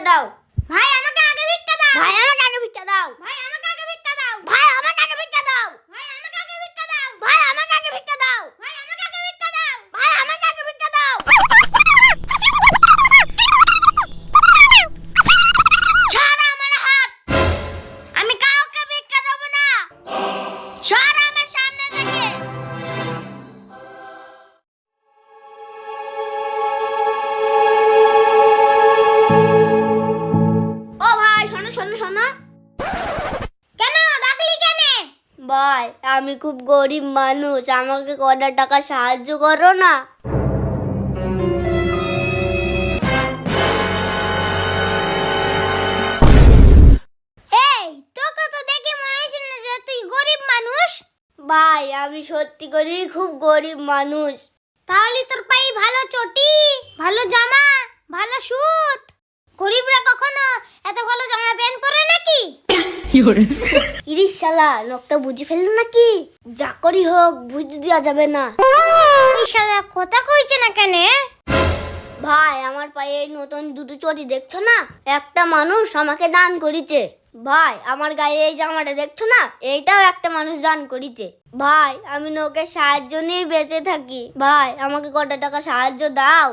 ভিক্ষা দাও। ভাই আমাকে আগে ভিক্ষা দাও। ভাই আমাকে আগে ভিক্ষা দাও। ভাই আমাকে কেন? ডাকলি কেন? ভাই, আমি খুব গরিব মানুষ, আমাকে কটা টাকা সাহায্য করো না? ভাই, আমি সত্যি করি খুব গরিব মানুষ। তাহলে তোর পায়ে ভালো চটি, ভালো জামা ভালো স্যুট গরিবরা কখনো এত ভালো জামা প্যান্ট পরে নাকি ইরিশ শালা লোকটা বুঝে নাকি? যা করি হোক, বুঝে দেওয়া যাবে না। কথা কইছে না কেন? ভাই, আমার পায়ে এই নতুন দুটো চটি দেখছ না? একটা মানুষ আমাকে দান ভাই, আমার গায়ে এই জামাটা দেখছ না? এইটাও একটা মানুষ দান করিছে। ভাই, আমি লোকের সাহায্য নিয়ে বেঁচে থাকি। ভাই, আমাকে কত টাকা সাহায্য দাও।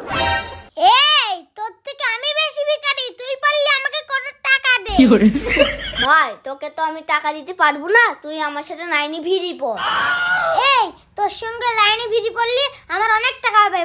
এই, তোর থেকে আমি বেশি ভিখারি। তুই পারলি আমাকে ভাই, তোকে তো আমি টাকা দিতে পারব না। তুই আমার সাথে লাইনে ভিড়ি পড়। এই, তোর সঙ্গে লাইনে ভিড়ি পড়লি আমার অনেক টাকা হবে।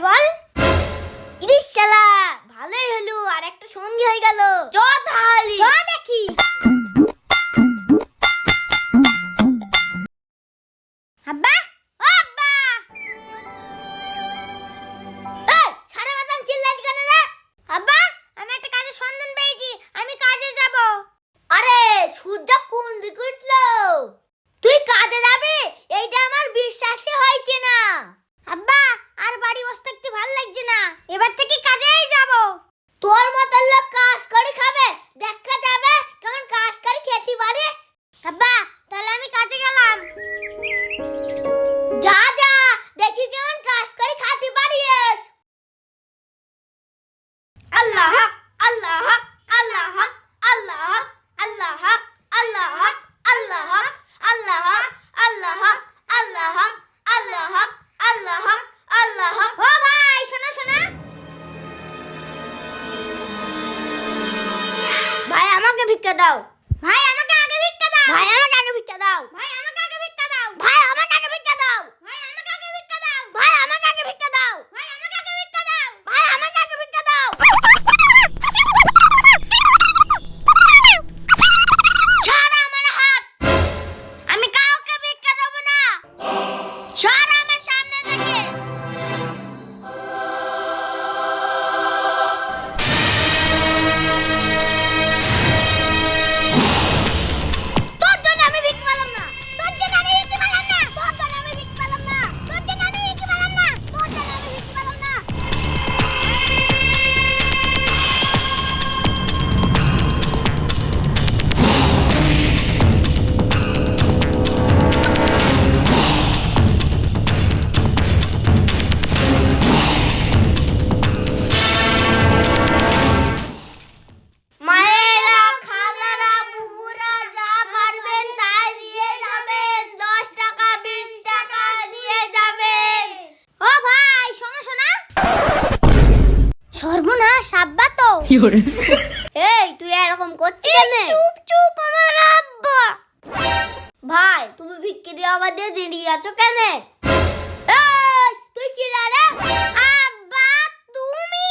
দাও। ভাই আমাকে এই তুই এরকম করছিস কেন? চুপ চুপ আমার আব্বা। ভাই তুমি ভিক্ষি দিয়ে আবার দিয়ে দাঁড়িয়ে আছো কেন? তুই কি রে আব্বা তুমি।